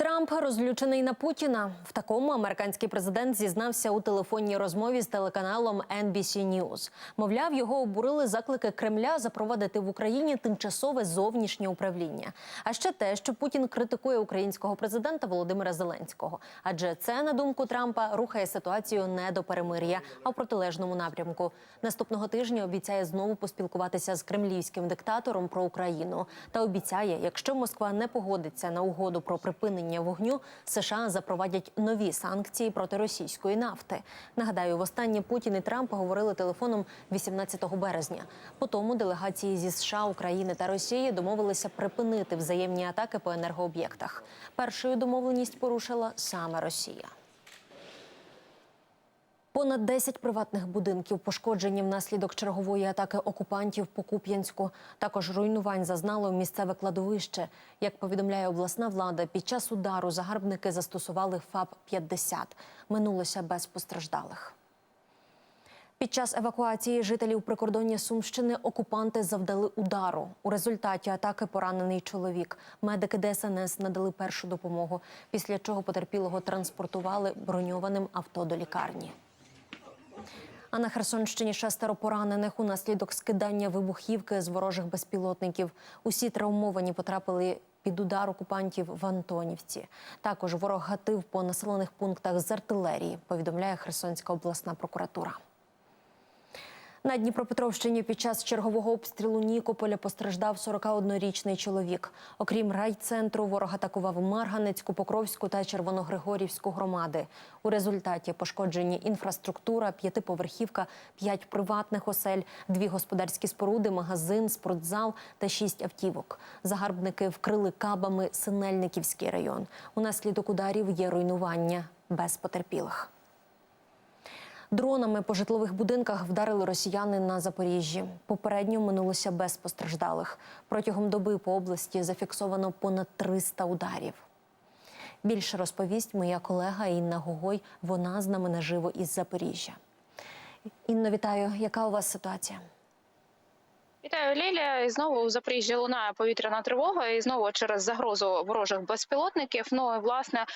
Трамп розлючений на Путіна. В такому американський президент зізнався у телефонній розмові з телеканалом NBC News. Мовляв, його обурили заклики Кремля запровадити в Україні тимчасове зовнішнє управління. А ще те, що Путін критикує українського президента Володимира Зеленського. Адже це, на думку Трампа, рухає ситуацію не до перемир'я, а в протилежному напрямку. Наступного тижня обіцяє знову поспілкуватися з кремлівським диктатором про Україну та обіцяє, якщо Москва не погодиться на угоду про припинення вогню, США запровадять нові санкції проти російської нафти. Нагадаю, востаннє Путін і Трамп говорили телефоном 18 березня. По тому делегації зі США, України та Росії домовилися припинити взаємні атаки по енергооб'єктах. Першою домовленість порушила саме Росія. Понад 10 приватних будинків пошкоджені внаслідок чергової атаки окупантів по Куп'янську. Також руйнувань зазнало місцеве кладовище. Як повідомляє обласна влада, під час удару загарбники застосували ФАП-50. Минулося без постраждалих. Під час евакуації жителів прикордоння Сумщини окупанти завдали удару. У результаті атаки поранений чоловік. Медики ДСНС надали першу допомогу, після чого потерпілого транспортували броньованим авто до лікарні. А на Херсонщині шестеро поранених унаслідок скидання вибухівки з ворожих безпілотників. Усі травмовані потрапили під удар окупантів в Антонівці. Також ворог гатив по населених пунктах з артилерії, повідомляє Херсонська обласна прокуратура. На Дніпропетровщині під час чергового обстрілу Нікополя постраждав 41-річний чоловік. Окрім райцентру, ворог атакував Марганецьку, Покровську та Червоногригорівську громади. У результаті пошкоджені інфраструктура, п'ятиповерхівка, п'ять приватних осель, дві господарські споруди, магазин, спортзал та шість автівок. Загарбники вкрили кабами Синельниківський район. Унаслідок ударів є руйнування без потерпілих. Дронами по житлових будинках вдарили росіяни на Запоріжжі. Попередньо минулося без постраждалих. Протягом доби по області зафіксовано понад 300 ударів. Більше розповість моя колега Інна Гогой. Вона з нами наживо із Запоріжжя. Інно, вітаю. Яка у вас ситуація? Вітаю, Лілія. І знову у Запоріжжі лунає повітряна тривога, і знову через загрозу ворожих безпілотників. Ну і власне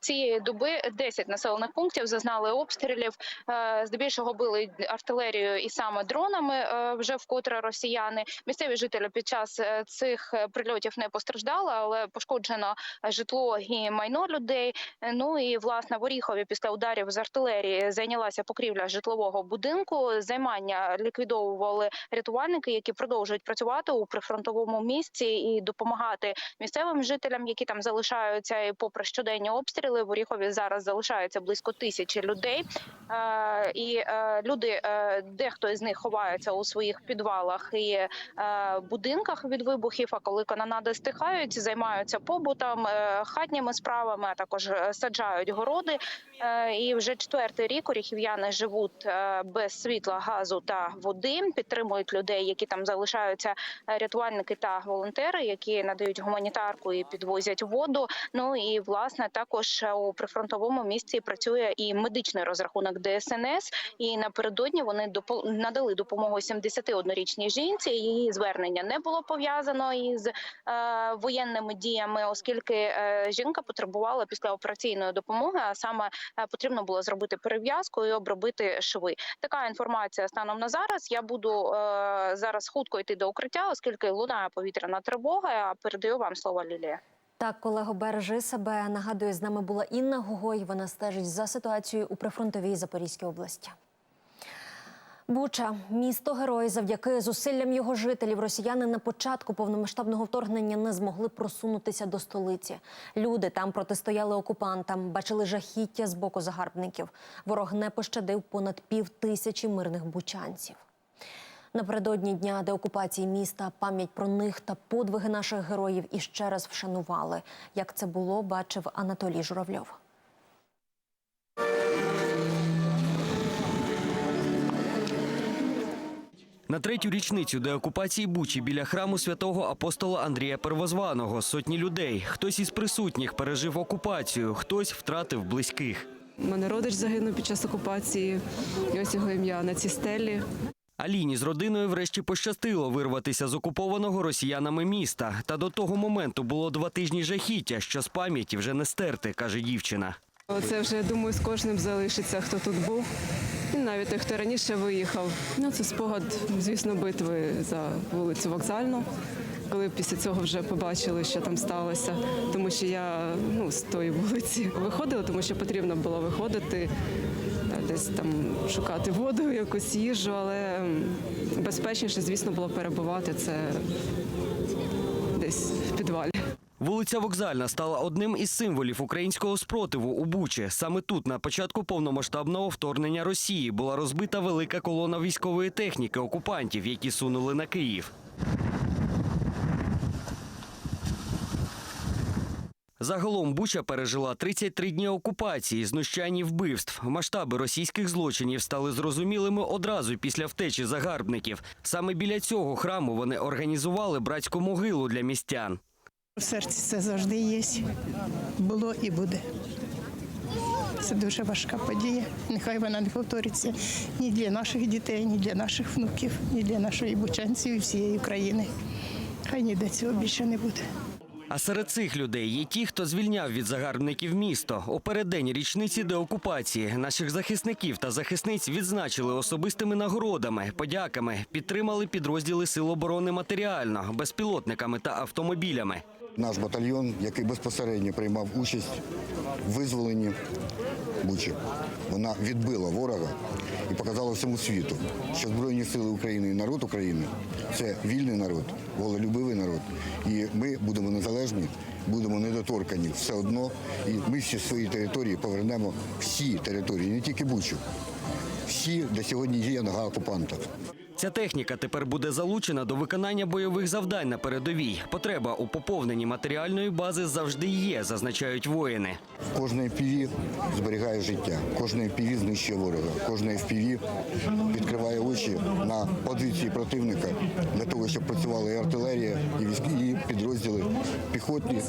цієї доби 10 населених пунктів зазнали обстрілів. Е, Здебільшого били артилерією і саме дронами. е, Вже вкотре росіяни. Місцеві жителі під час е, цих прильотів не постраждали, але пошкоджено житло і майно людей. Ну і власне в Оріхові після ударів з артилерії зайнялася покрівля житлового будинку. Займання ліквідовували рятувальники, які продовжують працювати у прифронтовому місці і допомагати місцевим жителям, які там залишаються. І попри щоденні обстріли в Оріхові зараз залишається близько тисячі людей. Е, і е, люди, е, дехто із них ховається у своїх підвалах і будинках від вибухів. А коли канонади стихають, займаються побутом, хатніми справами, а також саджають городи. І вже четвертий рік оріхів'яни живуть без світла, газу та води. Підтримують людей, які там залишаються е, рятувальники та волонтери, які надають гуманітарку і підвозять воду. Ну і власне також е, у прифронтовому місці працює і медичний розрахунок ДСНС. І напередодні вони надали допомогу 71-річній жінці. Її звернення не було пов'язано із е, воєнними діями, оскільки е, жінка потребувала після операційної допомоги, а саме е, потрібно було зробити перев'язку і обробити шви. Така інформація станом на зараз. Я буду е, зараз хутко йти до укриття, оскільки лунає повітряна тривога. Передаю вам слово Лілія. Так, колего, бережи себе. Нагадую, з нами була Інна Гогой. Вона стежить за ситуацією у прифронтовій Запорізькій області. Буча, місто герой, завдяки зусиллям його жителів, росіяни на початку повномасштабного вторгнення не змогли просунутися до столиці. Люди там протистояли окупантам, бачили жахіття з боку загарбників. Ворог не пощадив понад пів тисячі мирних бучанців. Напередодні дня деокупації міста пам'ять про них та подвиги наших героїв іще раз вшанували. Як це було, бачив Анатолій Журавльов. На третю річницю деокупації Бучі біля храму святого апостола Андрія Первозваного сотні людей. Хтось із присутніх пережив окупацію, хтось втратив близьких. У мене родич загинув під час окупації. І ось його ім'я на цій стелі. Аліні з родиною врешті пощастило вирватися з окупованого росіянами міста. Та до того моменту було два тижні жахіття, що з пам'яті вже не стерти, каже дівчина. Це вже думаю, з кожним залишиться, хто тут був. І навіть хто раніше виїхав. Ну це спогад, звісно, битви за вулицю Вокзальну. Коли після цього вже побачили, що там сталося, тому що я ну з тої вулиці виходила, тому що потрібно було виходити, десь там шукати воду, якусь їжу, але безпечніше, звісно, було перебувати це десь в підвалі. Вулиця Вокзальна стала одним із символів українського спротиву у Бучі. Саме тут, на початку повномасштабного вторгнення Росії, була розбита велика колона військової техніки окупантів, які сунули на Київ. Загалом Буча пережила 33 дні окупації, знущань вбивств. Масштаби російських злочинів стали зрозумілими одразу після втечі загарбників. Саме біля цього храму вони організували братську могилу для містян. В серці це завжди є. Було і буде. Це дуже важка подія. Нехай вона не повториться ні для наших дітей, ні для наших внуків, ні для нашої бучанців і всієї України. Хай ніде цього більше не буде. А серед цих людей є ті, хто звільняв від загарбників місто. У переддень річниці деокупації наших захисників та захисниць відзначили особистими нагородами, подяками, підтримали підрозділи Сил оборони матеріально, безпілотниками та автомобілями. Наш батальйон, який безпосередньо приймав участь в визволенні Бучі, вона відбила ворога і показала всьому світу, що Збройні Сили України і народ України це вільний народ, волелюбивий народ. І ми будемо незалежні, будемо недоторкані все одно. І ми всі свої території повернемо всі території, не тільки Бучу, всі, де сьогодні є нога окупанта. Ця техніка тепер буде залучена до виконання бойових завдань на передовій. Потреба у поповненні матеріальної бази завжди є, зазначають воїни. Кожне FPV зберігає життя, кожне FPV знищує ворога, кожне FPV відкриває очі на позиції противника для того, щоб працювала і артилерія, і військ- і підрозділи піхотні,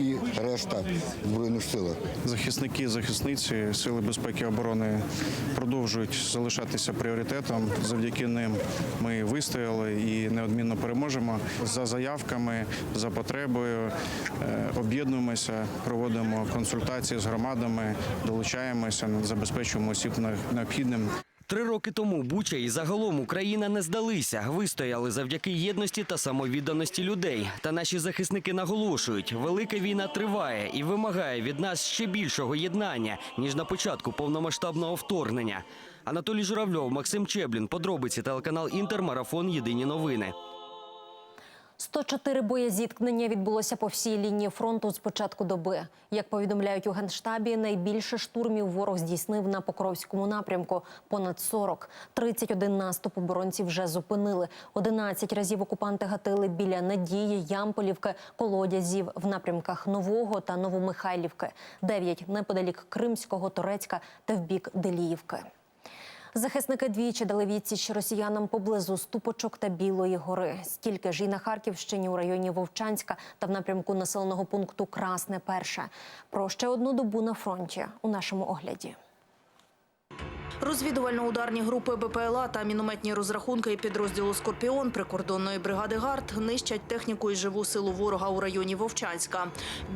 і решта збройних сил. Захисники, захисниці Сили безпеки і оборони продовжують залишатися пріоритетом. Завдяки ним ми вистояли і неодмінно переможемо. За заявками, за потребою е, об'єднуємося, проводимо консультації з громадами, долучаємося, забезпечуємо осіб необхідним. Три роки тому Буча і загалом Україна не здалися. Вистояли завдяки єдності та самовідданості людей. Та наші захисники наголошують, велика війна триває і вимагає від нас ще більшого єднання ніж на початку повномасштабного вторгнення. Анатолій Журавльов, Максим Чеблін, подробиці телеканал Інтер, марафон Єдині новини. 104 боєзіткнення відбулося по всій лінії фронту з початку доби. Як повідомляють у генштабі, найбільше штурмів ворог здійснив на Покровському напрямку – понад 40. 31 наступ оборонці вже зупинили. 11 разів окупанти гатили біля Надії, Ямполівки, Колодязів в напрямках Нового та Новомихайлівки. 9 неподалік Кримського, Торецька та в бік Деліївки. Захисники двічі дали відсіч росіянам поблизу Ступочок та Білої гори. Стільки ж і на Харківщині у районі Вовчанська та в напрямку населеного пункту Красне Перше. Про ще одну добу на фронті у нашому огляді. Розвідувально-ударні групи БПЛА та мінометні розрахунки підрозділу Скорпіон прикордонної бригади ГАРД нищать техніку і живу силу ворога у районі Вовчанська.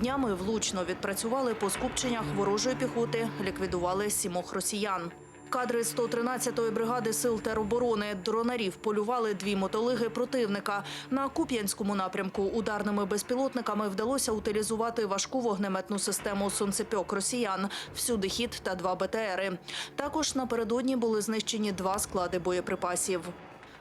Днями влучно відпрацювали по скупченнях ворожої піхоти, ліквідували сімох росіян. Кадри 113-ї бригади сил тероборони дронарів полювали дві мотолиги противника. На Куп'янському напрямку ударними безпілотниками вдалося утилізувати важку вогнеметну систему сонцепьок росіян, всюди хід та два БТРи. Також напередодні були знищені два склади боєприпасів.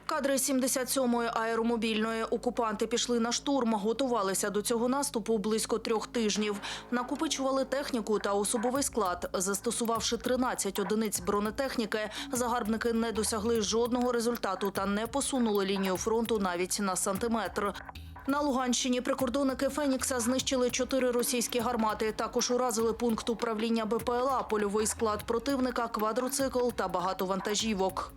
Кадри 77-ї аеромобільної окупанти пішли на штурм, готувалися до цього наступу близько трьох тижнів. Накопичували техніку та особовий склад. Застосувавши 13 одиниць бронетехніки, загарбники не досягли жодного результату та не посунули лінію фронту навіть на сантиметр. На Луганщині прикордонники Фенікса знищили чотири російські гармати. Також уразили пункт управління БПЛА, польовий склад противника, квадроцикл та багато вантажівок.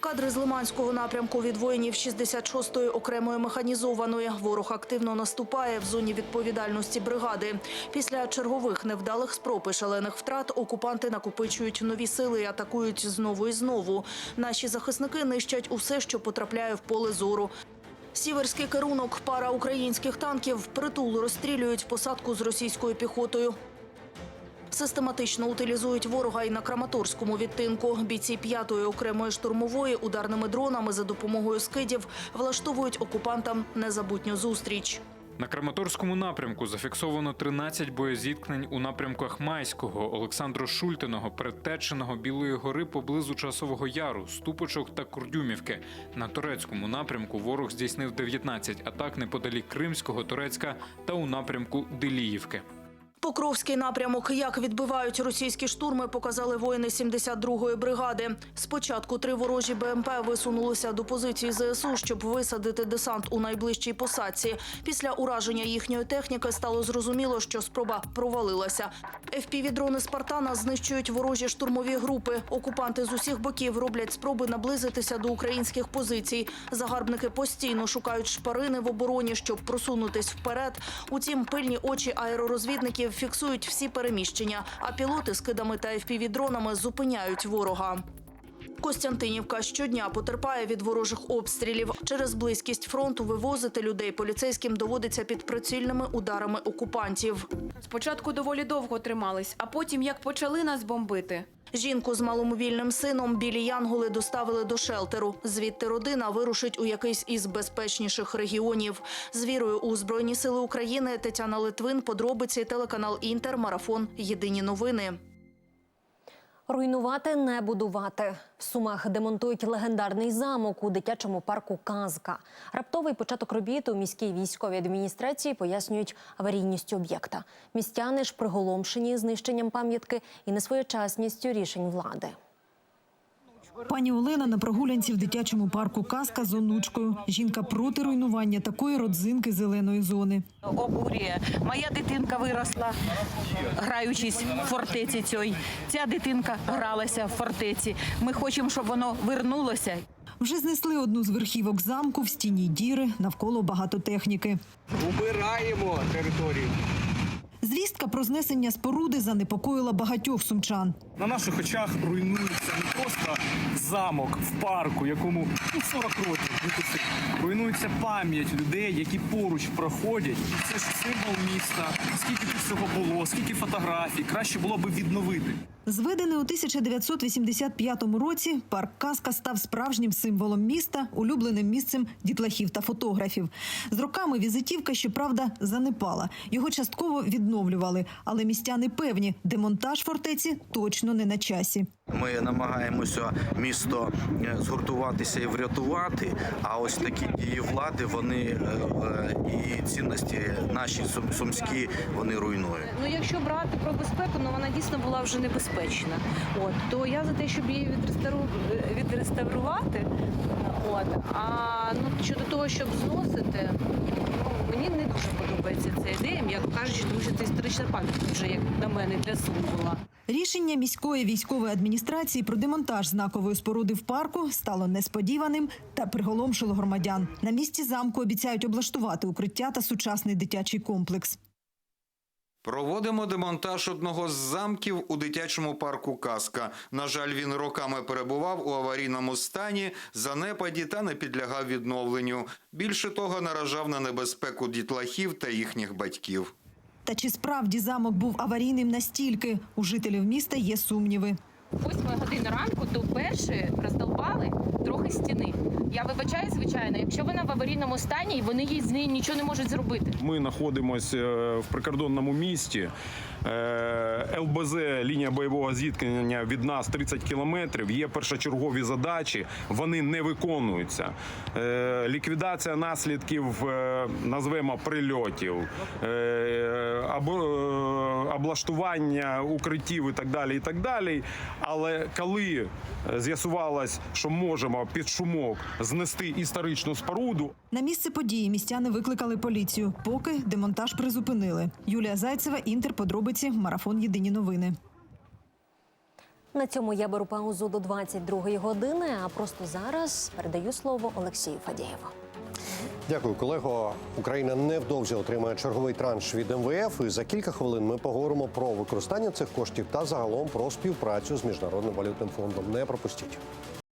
Кадри з Лиманського напрямку від воїнів 66-ї окремої механізованої. Ворог активно наступає в зоні відповідальності бригади. Після чергових невдалих спроб і шалених втрат окупанти накопичують нові сили і атакують знову і знову. Наші захисники нищать усе, що потрапляє в поле зору. Сіверський керунок, пара українських танків впритул розстрілюють посадку з російською піхотою. Систематично утилізують ворога і на Краматорському відтинку. Бійці п'ятої окремої штурмової ударними дронами за допомогою скидів влаштовують окупантам незабутню зустріч. На Краматорському напрямку зафіксовано 13 боєзіткнень у напрямках Майського, Олександро Шультиного, Предтеченого, Білої гори поблизу Часового Яру, Ступочок та Курдюмівки. На турецькому напрямку ворог здійснив 19 атак неподалік Кримського, Турецька та у напрямку Деліївки. Покровський напрямок. Як відбивають російські штурми, показали воїни 72-ї бригади. Спочатку три ворожі БМП висунулися до позиції ЗСУ, щоб висадити десант у найближчій посадці. Після ураження їхньої техніки стало зрозуміло, що спроба провалилася. ФПВ-дрони Спартана знищують ворожі штурмові групи. Окупанти з усіх боків роблять спроби наблизитися до українських позицій. Загарбники постійно шукають шпарини в обороні, щоб просунутись вперед. Утім, пильні очі аеророзвідників фіксують всі переміщення, а пілоти з кидами та FPV-дронами зупиняють ворога. Костянтинівка щодня потерпає від ворожих обстрілів. Через близькість фронту вивозити людей поліцейським доводиться під прицільними ударами окупантів. Спочатку доволі довго тримались, а потім як почали нас бомбити. Жінку з маломобільним сином білі янголи доставили до шелтеру. Звідти родина вирушить у якийсь із безпечніших регіонів. З вірою у Збройні Сили України Тетяна Литвин, подробиці, телеканал Інтер, Марафон. Єдині новини. Руйнувати не будувати. В Сумах демонтують легендарний замок у дитячому парку Казка. Раптовий початок робіт у міській військовій адміністрації пояснюють аварійністю об'єкта. Містяни ж приголомшені знищенням пам'ятки і несвоєчасністю рішень влади. Пані Олена на прогулянці в дитячому парку Казка з онучкою. Жінка проти руйнування такої родзинки зеленої зони. обурює. Моя дитинка виросла, граючись в фортеці цій. Ця дитинка гралася в фортеці. Ми хочемо, щоб воно вернулося. Вже знесли одну з верхівок замку в стіні діри навколо багато техніки. Убираємо територію. Звістка про знесення споруди занепокоїла багатьох сумчан. На наших очах руйнується не просто замок в парку, якому ну, 40 років випустить. Руйнується пам'ять людей, які поруч проходять. Це ж символ міста. Скільки тут всього було, скільки фотографій. Краще було би відновити. Зведений у 1985 році, парк Казка став справжнім символом міста, улюбленим місцем дітлахів та фотографів. З роками візитівка, щоправда, занепала. Його частково відновлювали, але містяни певні, демонтаж фортеці точно не на часі. Ми намагаємося місто е, згуртуватися і врятувати. А ось такі дії влади, вони е, е, і цінності наші сум- сумські вони руйнують. Ну, якщо брати про безпеку, ну вона дійсно була вже небезпечна. От то я за те, щоб її відреставру... відреставрувати. От а ну щодо того, щоб зносити, мені не дуже подобається ця ідея, м'яко кажучи, тому що це історична пам'ятка вже як на мене для Сум була. Рішення міської військової адміністрації про демонтаж знакової споруди в парку стало несподіваним та приголомшило громадян. На місці замку обіцяють облаштувати укриття та сучасний дитячий комплекс. Проводимо демонтаж одного з замків у дитячому парку Казка. На жаль, він роками перебував у аварійному стані, занепаді та не підлягав відновленню. Більше того, наражав на небезпеку дітлахів та їхніх батьків. Та чи справді замок був аварійним настільки? У жителів міста є сумніви. Восьмої години ранку то перші роздолбали трохи стіни. Я вибачаю, звичайно, якщо вона в аварійному стані, і вони їй з нею нічого не можуть зробити. Ми знаходимося в прикордонному місті. Е, ЛБЗ, лінія бойового зіткнення від нас 30 кілометрів. Є першочергові задачі, вони не виконуються. Е, Ліквідація наслідків, е, назвемо прильотів, е, е, облаштування укриттів і так далі. І так далі. Але коли е, з'ясувалось, що можемо під шумок знести історичну споруду, На місце події містяни викликали поліцію. Поки демонтаж призупинили. Юлія Зайцева, Інтер, подробиці, марафон Єдині новини. На цьому я беру паузу до 22-ї години. А просто зараз передаю слово Олексію Фадєєву. Дякую, колего. Україна невдовзі отримає черговий транш від МВФ. І за кілька хвилин ми поговоримо про використання цих коштів та загалом про співпрацю з міжнародним валютним фондом. Не пропустіть.